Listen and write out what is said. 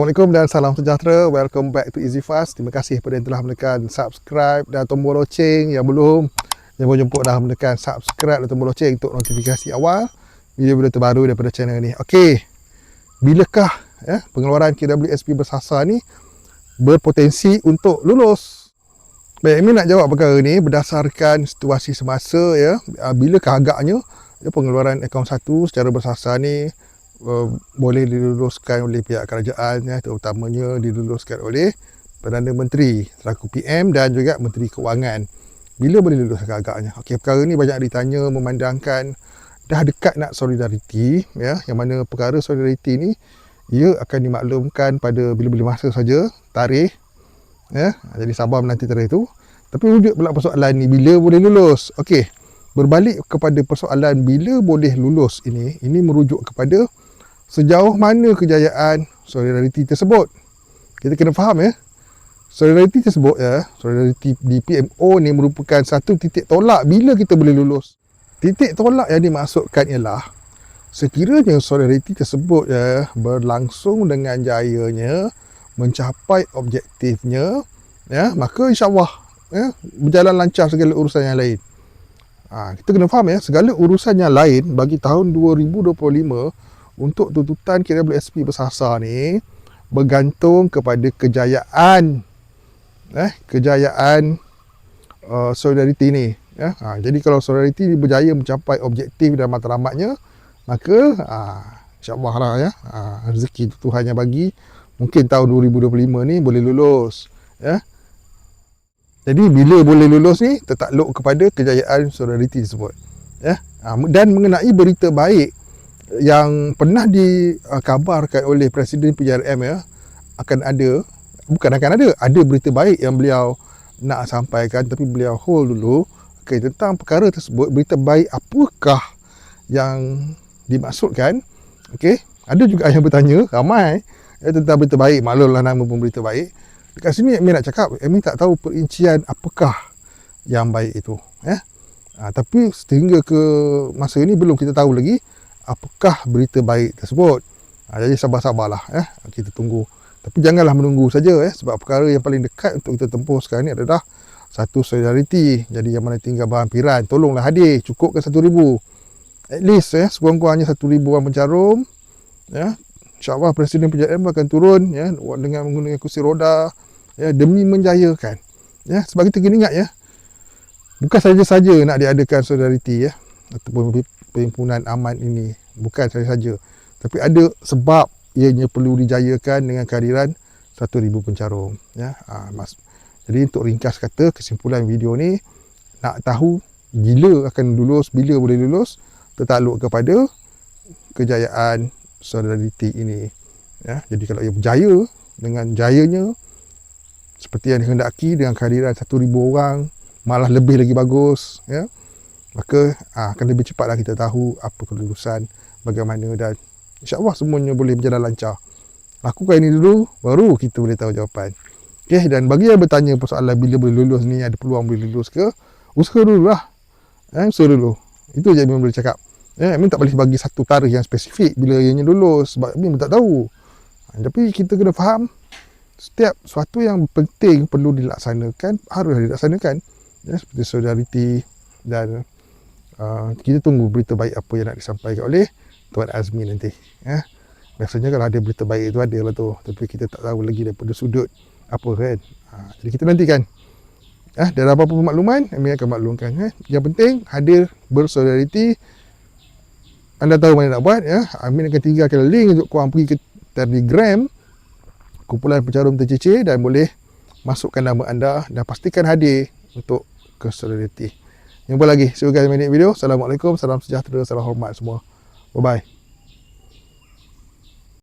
Assalamualaikum dan salam sejahtera. Welcome back to Easy Fast. Terima kasih kepada yang telah menekan subscribe dan tombol loceng yang belum. Yang belum jemput dah menekan subscribe dan tombol loceng untuk notifikasi awal video-video terbaru daripada channel ni. Okey. Bilakah ya, pengeluaran KWSP bersasar ni berpotensi untuk lulus? Baik, ini nak jawab perkara ni berdasarkan situasi semasa ya. Bilakah agaknya ya, pengeluaran akaun satu secara bersasar ni Uh, boleh diluluskan oleh pihak kerajaan ya, terutamanya diluluskan oleh Perdana Menteri selaku PM dan juga Menteri Kewangan. Bila boleh lulus agak-agaknya? Okey, perkara ni banyak ditanya memandangkan dah dekat nak solidariti ya, yang mana perkara solidariti ni ia akan dimaklumkan pada bila-bila masa saja tarikh ya. Jadi sabar menanti tarikh itu. Tapi wujud pula persoalan ni bila boleh lulus? Okey. Berbalik kepada persoalan bila boleh lulus ini, ini merujuk kepada sejauh mana kejayaan solidariti tersebut. Kita kena faham ya. Solidariti tersebut ya, solidariti di PMO ni merupakan satu titik tolak bila kita boleh lulus. Titik tolak yang dimaksudkan ialah sekiranya solidariti tersebut ya berlangsung dengan jayanya mencapai objektifnya ya maka insyaallah ya berjalan lancar segala urusan yang lain. Ha, kita kena faham ya segala urusan yang lain bagi tahun 2025 untuk tuntutan KWSP bersasar ni bergantung kepada kejayaan eh kejayaan uh, solidariti ni ya ha, jadi kalau solidariti ni berjaya mencapai objektif dan matlamatnya maka ha, insyaallah lah ya. Ha, rezeki Tuhan yang bagi. Mungkin tahun 2025 ni boleh lulus ya. Jadi bila boleh lulus ni tertakluk kepada kejayaan solidariti tersebut ya. Ha, dan mengenai berita baik yang pernah dikabarkan oleh Presiden PJRM ya akan ada bukan akan ada ada berita baik yang beliau nak sampaikan tapi beliau hold dulu. Okay, tentang perkara tersebut berita baik apakah yang dimaksudkan? Okey ada juga yang bertanya ramai ya, tentang berita baik. Maklumlah nama pun berita baik. Dekat sini Amin nak cakap Amin tak tahu perincian apakah yang baik itu ya. Ha, tapi sehingga ke masa ini belum kita tahu lagi apakah berita baik tersebut. Ha, jadi sabar-sabarlah ya. Kita tunggu. Tapi janganlah menunggu saja ya sebab perkara yang paling dekat untuk kita tempuh sekarang ni adalah satu solidariti. Jadi yang mana tinggal berhampiran, tolonglah hadir, cukupkan satu ribu. At least ya, sekurang-kurangnya satu ribu orang pencarum. Ya, InsyaAllah Presiden PJM akan turun ya, dengan menggunakan kursi roda ya, demi menjayakan. Ya, sebab kita kena ingat ya, bukan saja-saja nak diadakan solidariti ya, ataupun perhimpunan aman ini. Bukan saja-saja tapi ada sebab ianya perlu dijayakan dengan kehadiran 1000 pencarum ya. Ha, mas jadi untuk ringkas kata kesimpulan video ni nak tahu bila akan lulus bila boleh lulus tertakluk kepada kejayaan solidariti ini ya. Jadi kalau ia berjaya dengan jayanya seperti yang dikehendaki dengan kehadiran 1000 orang malah lebih lagi bagus ya maka aa, ah, akan lebih cepatlah kita tahu apa kelulusan bagaimana dan insyaAllah semuanya boleh berjalan lancar. Lakukan ini dulu baru kita boleh tahu jawapan. Okay, dan bagi yang bertanya persoalan bila boleh lulus ni ada peluang boleh lulus ke? Usaha dulu lah. Eh, usaha dulu. Itu je yang boleh cakap. Eh, Amin tak boleh bagi satu tarikh yang spesifik bila ianya lulus sebab Amin tak tahu. Ha, tapi kita kena faham setiap sesuatu yang penting perlu dilaksanakan harus dilaksanakan. Ya, seperti solidariti dan Ah, kita tunggu berita baik apa yang nak disampaikan oleh Tuan Azmi nanti ya. biasanya kalau ada berita baik itu ada lah tu tapi kita tak tahu lagi daripada sudut apa kan ha, jadi kita nantikan ya, dan apa-apa makluman kami akan maklumkan ya. yang penting hadir bersolidariti anda tahu mana nak buat ya. Amin akan tinggalkan link untuk korang pergi ke telegram kumpulan pencarum tercicir dan boleh masukkan nama anda dan pastikan hadir untuk ke solidariti Jumpa lagi. See you guys in the video. Assalamualaikum. Salam sejahtera. Salam hormat semua. Bye-bye.